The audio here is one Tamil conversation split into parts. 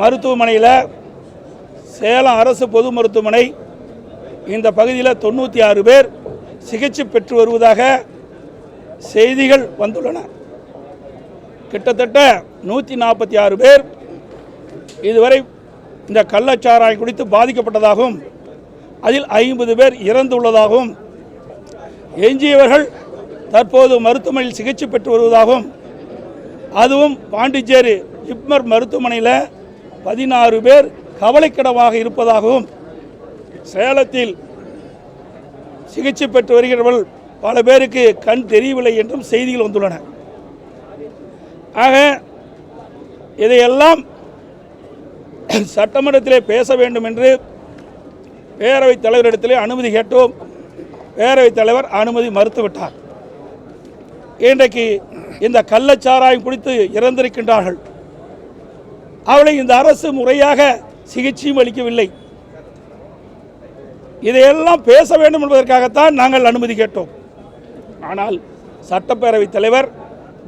மருத்துவமனையில் சேலம் அரசு பொது மருத்துவமனை இந்த பகுதியில் தொண்ணூற்றி ஆறு பேர் சிகிச்சை பெற்று வருவதாக செய்திகள் வந்துள்ளன. கிட்டத்தட்ட நூற்றி நாற்பத்தி ஆறு பேர் இதுவரை இந்த கள்ளச்சாராயம் குடித்து பாதிக்கப்பட்டதாகவும் அதில் ஐம்பது பேர் இறந்துள்ளதாகவும் எஞ்சியவர்கள் தற்போது மருத்துவமனையில் சிகிச்சை பெற்று வருவதாகவும் அதுவும் பாண்டிச்சேரி ஜிப்மர் மருத்துவமனையில் பதினாறு பேர் கவலைக்கிடமாக இருப்பதாகவும் சேலத்தில் சிகிச்சை பெற்று வருகிறவர்கள் பல பேருக்கு கண் தெரியவில்லை என்றும் செய்திகள் வந்துள்ளன. ஆக இதையெல்லாம் சட்டமன்றத்திலே பேச வேண்டும் என்று பேரவைத் தலைவரிடத்திலே அனுமதி கேட்டோம். பேரவைத் தலைவர் அனுமதி மறுத்துவிட்டார். இன்றைக்கு இந்த கள்ளச்சாராயம் குடித்து இறந்திருக்கின்றார்கள். அவளை இந்த அரசு முறையாக சிகிச்சையும் அளிக்கவில்லை. இதையெல்லாம் பேச வேண்டும் என்பதற்காகத்தான் நாங்கள் அனுமதி கேட்டோம். ஆனால் சட்டப்பேரவைத் தலைவர்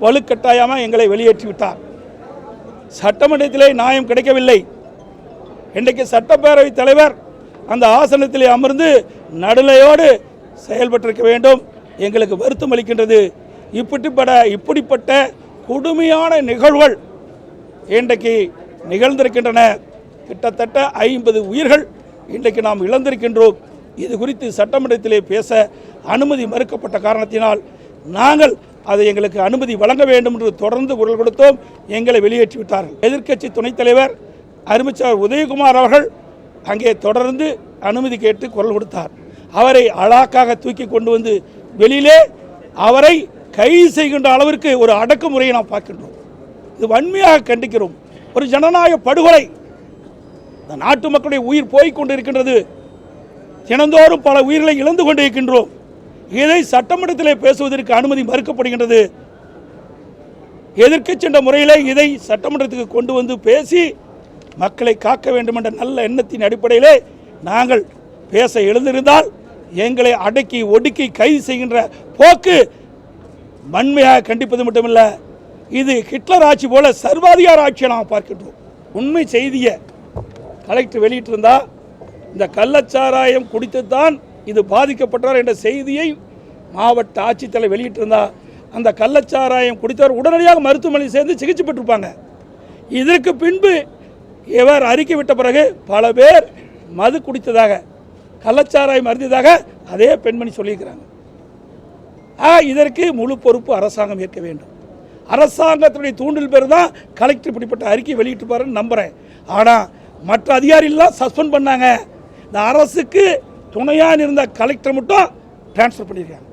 வலுக்கட்டாயமாக எங்களை வெளியேற்றி விட்டார். சட்டமன்றத்திலே நியாயம் கிடைக்கவில்லை. இன்றைக்கு சட்டப்பேரவைத் தலைவர் அந்த ஆசனத்திலே அமர்ந்து நடுநிலையோடு செயல்பட்டிருக்க வேண்டும். எங்களுக்கு வருத்தம் அளிக்கின்றது. இப்படிப்பட இப்படிப்பட்ட கொடுமையான நிகழ்வுகள் இன்றைக்கு நிகழ்ந்திருக்கின்றன. கிட்டத்தட்ட ஐம்பது உயிர்கள் இன்றைக்கு நாம் இழந்திருக்கின்றோம். இது குறித்து சட்டமன்றத்திலே பேச அனுமதி மறுக்கப்பட்ட காரணத்தினால் நாங்கள் அதை எங்களுக்கு அனுமதி வழங்க வேண்டும் என்று தொடர்ந்து குரல் கொடுத்தோம். எங்களை வெளியேற்றி விட்டார்கள். எதிர்க்கட்சி துணைத் தலைவர் அருமைச்சார் உதயகுமார் அவர்கள் அங்கே தொடர்ந்து அனுமதி கேட்டு குரல் கொடுத்தார். அவரை அழாக்காக தூக்கி கொண்டு வந்து வெளியிலே அவரை கைது செய்கின்ற அளவிற்கு ஒரு அடக்குமுறையை நாம் பார்க்கின்றோம். இது வன்மையாக கண்டிக்கிறோம். ஒரு ஜனநாயக படுகொலை. இந்த நாட்டு மக்களுடைய உயிர் போய்க் இருக்கின்றது தினந்தோறும் பல உயிர்களை இழந்து கொண்டிருக்கின்றோம். இதை சட்டமன்றத்திலே பேசுவதற்கு அனுமதி மறுக்கப்படுகின்றது. எதிர்க்க சென்ற முறையிலே இதை சட்டமன்றத்துக்கு கொண்டு வந்து பேசி மக்களை காக்க வேண்டும் என்ற நல்ல எண்ணத்தின் அடிப்படையிலே நாங்கள் பேச எழுந்திருந்தால் எங்களை அடக்கி ஒடுக்கி கைது செய்கின்ற போக்கு வன்மையாக கண்டிப்பது மட்டுமில்லை. இது ஹிட்லர் ஆட்சி போல சர்வாதிகார ஆட்சியை நாம் பார்க்கின்றோம். உண்மை செய்தியை கலெக்டர் வெளியிட்டிருந்தா இந்த கள்ளச்சாராயம் குடித்துத்தான் இது பாதிக்கப்பட்டார் என்ற செய்தியை மாவட்ட ஆட்சித்தலைவர் வெளியிட்டிருந்தா அந்த கள்ளச்சாராயம் குடித்தவர் உடனடியாக மருத்துவமனையில் சேர்ந்து சிகிச்சை பெற்றிருப்பாங்க. இதற்கு பின்பு இவர் அறிக்கை விட்ட பிறகு பல பேர் மது குடித்ததாக கள்ளச்சாராயம் அருந்ததாக அதே பெண்மணி சொல்லியிருக்கிறாங்க. இதற்கு முழு பொறுப்பு அரசாங்கம் ஏற்க வேண்டும். அரசாங்கத்தினுடைய தூண்டில் பேர் தான் கலெக்டர் இப்படிப்பட்ட அறிக்கை வெளியிட்டிருப்பாருன்னு நம்புகிறேன் ஆனால் மற்ற அதிகாரிகள்லாம் சஸ்பெண்ட் பண்ணாங்க. இந்த அரசுக்கு துணையாக இருந்த கலெக்டர் மட்டும் ட்ரான்ஸ்ஃபர் பண்ணியிருக்காங்க.